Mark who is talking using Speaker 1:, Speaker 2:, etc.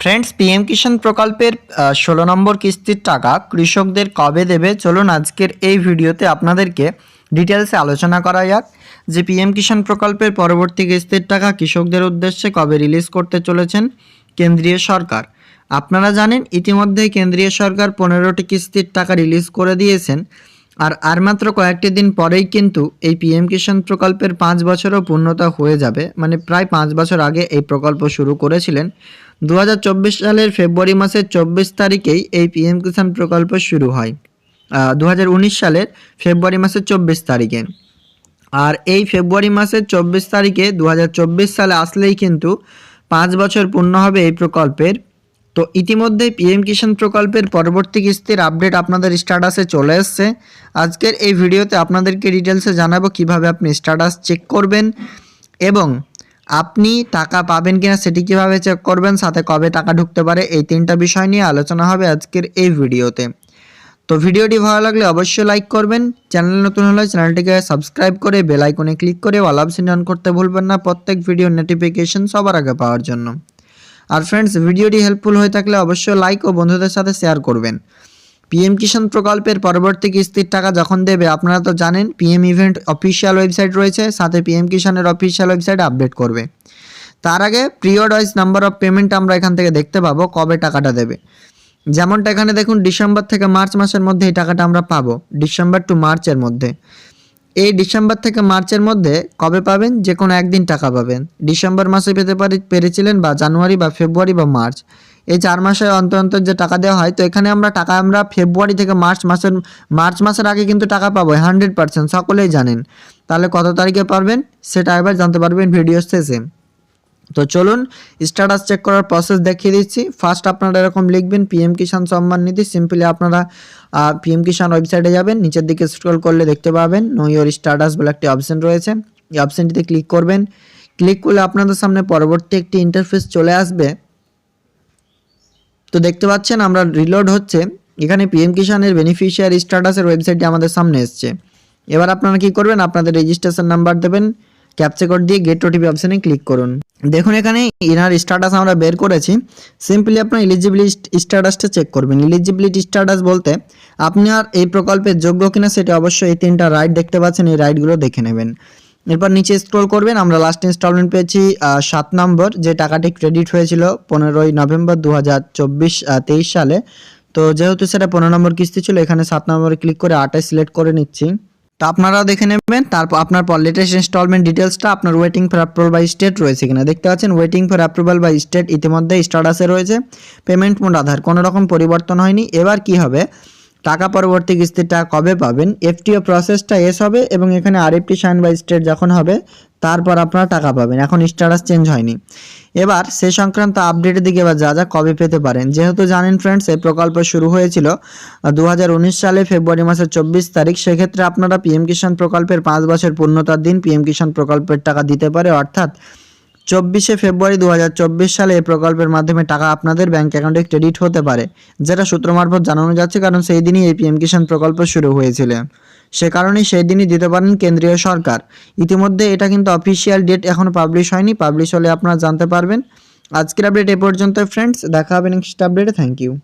Speaker 1: Friends PM কিষাণ প্রকল্পের ষোলো নম্বর কিস্তির টাকা কৃষকদের কবে দেবে? চলুন আজকের এই ভিডিওতে আপনাদেরকে ডিটেলসে আলোচনা করা যাক যে পিএম কিষাণ প্রকল্পের পরবর্তী কিস্তির টাকা কৃষকদের উদ্দেশ্যে কবে রিলিজ করতে চলেছেন কেন্দ্রীয় সরকার। আপনারা জানেন, ইতিমধ্যেই কেন্দ্রীয় সরকার পনেরোটি কিস্তির টাকা রিলিজ করে দিয়েছেন। আর আর মাত্র কয়েকটি দিন পরেই কিন্তু এই পিএম কিষাণ প্রকল্পের পাঁচ বছরও পূর্ণতা হয়ে যাবে। মানে প্রায় পাঁচ বছর আগে এই প্রকল্প শুরু করেছিলেন। দু হাজার চব্বিশ সালের ফেব্রুয়ারি মাসের চব্বিশ তারিখেই এই পিএম কিষাণ প্রকল্প শুরু হয়। দু হাজার উনিশ সালের ফেব্রুয়ারি মাসের চব্বিশ তারিখে। আর এই ফেব্রুয়ারি মাসের চব্বিশ তারিখে দু হাজার চব্বিশ সালে আসলেই কিন্তু পাঁচ বছর পূর্ণ হবে এই প্রকল্পের। তো ইতিমধ্যে পিএম কিষাণ প্রকল্পের পরবর্তী কিস্তির আপডেট আপনাদের স্ট্যাটাসে চলে এসছে। আজকের এই ভিডিওতে আপনাদেরকে ডিটেলসে জানাব কীভাবে আপনি স্ট্যাটাস চেক করবেন এবং আপনি টাকা পাবেন কিনা সেটি কীভাবে চেক করবেন, সাথে কবে টাকা ঢুকতে পারে, এই তিনটা বিষয় নিয়ে আলোচনা হবে আজকের এই ভিডিওতে। তো ভিডিওটি ভালো লাগলে অবশ্যই লাইক করবেন। চ্যানেল নতুন হলে চ্যানেলটিকে সাবস্ক্রাইব করে বেল আইকনে ক্লিক করে অল অপশন অন করতে ভুলবেন না প্রত্যেক ভিডিও নোটিফিকেশন সবার আগে পাওয়ার জন্য। আর ফ্রেন্ডস ভিডিওটি হেল্পফুল হয়ে থাকলে অবশ্যই লাইক ও বন্ধুদের সাথে শেয়ার করবেন। পিএম কিষাণ প্রকল্পের পরবর্তী কিস্তির টাকা যখন দেবে, আপনারা তো জানেন পিএম ইভেন্ট অফিসিয়াল ওয়েবসাইট রয়েছে, সাথে পিএম কিষাণের অফিসিয়াল ওয়েবসাইট আপডেট করবে। তার আগে period wise number of payment আমরা এখান থেকে দেখতে পাবো, কবে টাকাটা দেবে। যেমনটা এখানে দেখুন, ডিসেম্বর থেকে মার্চ মাসের মধ্যে এই টাকাটা আমরা পাবো, ডিসেম্বর টু মার্চের মধ্যে। এই ডিসেম্বর থেকে মার্চের মধ্যে কবে পাবেন? যে কোনো একদিন টাকা পাবেন। ডিসেম্বর মাসে পেতে পারি পেরেছিলেন বা জানুয়ারি বা ফেব্রুয়ারি বা মার্চ। এই চার মাসে অন্তর অন্তর যে টাকা দেওয়া হয়, তো এখানে আমরা টাকা, আমরা ফেব্রুয়ারি থেকে মার্চ মাসের মার্চ মাসের আগে কিন্তু টাকা পাবো হান্ড্রেড পার্সেন্ট সকলেই জানেন। তাহলে কত তারিখে পারবেন? সেটা একবার জানতে পারবেন ভিডিও শেষে। তো চলুন স্ট্যাটাস চেক করার প্রসেস দেখিয়ে দিচ্ছি। ফার্স্ট আপনারা এরকম লিখবেন পিএম কিষাণ সম্মান নিধি সিম্পলি আপনারা পিএম কিষাণ ওয়েবসাইটে যাবেন, নিচের দিকে স্ক্রল করলে দেখতে পাবেন নো ইয়োর স্ট্যাটাস বলে একটি অপশন রয়েছে। এই অপশনটিতে ক্লিক করবেন। ক্লিক করলে আপনাদের সামনে পরবর্তী একটি ইন্টারফেস চলে আসবে। তো দেখতে পাচ্ছেন, আমরা রিলোড হচ্ছে। এখানে পিএম কিষাণের বেনিফিশিয়ারি স্ট্যাটাসের ওয়েবসাইটটি আমাদের সামনে এসছে। এবার আপনারা কি করবেন, আপনাদের রেজিস্ট্রেশন নাম্বার দেবেন। ক্যাপচা কোড দিয়ে গেট ওটিপি অপশানে ক্লিক করুন। দেখুন এখানে ইনার স্ট্যাটাস আমরা বের করেছি। সিম্পলি আপনার ইলিজিবিলিটি স্ট্যাটাসটা চেক করবেন। ইলিজিবিলিটি স্ট্যাটাস বলতে আপনি আর এই প্রকল্পের যোগ্য কিনা সেটা অবশ্যই এই তিনটা রাইড দেখতে পাচ্ছেন, এই রাইডগুলো দেখে নেবেন। এরপর নিচে স্ক্রল করবেন, আমরা লাস্ট ইনস্টলমেন্ট পেয়েছি সাত নম্বর, যে টাকাটি ক্রেডিট হয়েছিল পনেরোই নভেম্বর দু হাজার সালে। তো যেহেতু সেটা পনেরো নম্বর কিস্তি ছিল, এখানে সাত নম্বরে ক্লিক করে আটে সিলেক্ট করে নিচ্ছি। তো আপনারাও দেখে নেবেন। তারপর আপনার লেটেস্ট ইনস্টলমেন্ট ডিটেলসটা আপনার waiting for approval by state রয়েছে কিনা। দেখতে পাচ্ছেন waiting for approval by state ইতিমধ্যে স্ট্যাটাসে রয়েছে। পেমেন্ট মোড আধার, কোনো রকম পরিবর্তন হয়নি। এবার কি হবে? টাকা পরবর্তী কিস্তিটা কবে পাবেন? এফটিও প্রসেসটা এস হবে এবং এখানে আরএফটি সাইন বাই স্টেট যখন হবে, তারপর আপনারা টাকা পাবেন। এখন স্ট্যাটাস চেঞ্জ হয়নি। এবার সে সংক্রান্ত আপডেটের দিকে এবার যা যা কবে পেতে পারেন। যেহেতু জানেন ফ্রেন্ডস এই প্রকল্প শুরু হয়েছিল দু হাজার উনিশ সালে ফেব্রুয়ারি মাসের চব্বিশ তারিখ। সেক্ষেত্রে আপনারা পিএম কিষাণ প্রকল্পের পাঁচ বছর পূর্ণতার দিন পিএম কিষাণ প্রকল্পের টাকা দিতে পারে। অর্থাৎ চব্বিশে ফেব্রুয়ারি দু হাজার চব্বিশ সালে এই প্রকল্পের মাধ্যমে টাকা আপনাদের ব্যাংক অ্যাকাউন্টে ক্রেডিট হতে পারে, যেটা সূত্র মারফত জানানো যাচ্ছে, কারণ সেই দিনই এই পিএম কিষাণ প্রকল্প শুরু হয়েছিল। সে কারণেই সেই দিনই দিতে পারেন কেন্দ্রীয় সরকার। ইতিমধ্যে এটা কিন্তু অফিসিয়াল ডেট এখনও পাবলিশ হয়নি, পাবলিশ হলে আপনারা জানতে পারবেন। আজকের আপডেট এ পর্যন্ত ফ্রেন্ডস, দেখা হবে নেক্সট আপডেটে, থ্যাংক ইউ।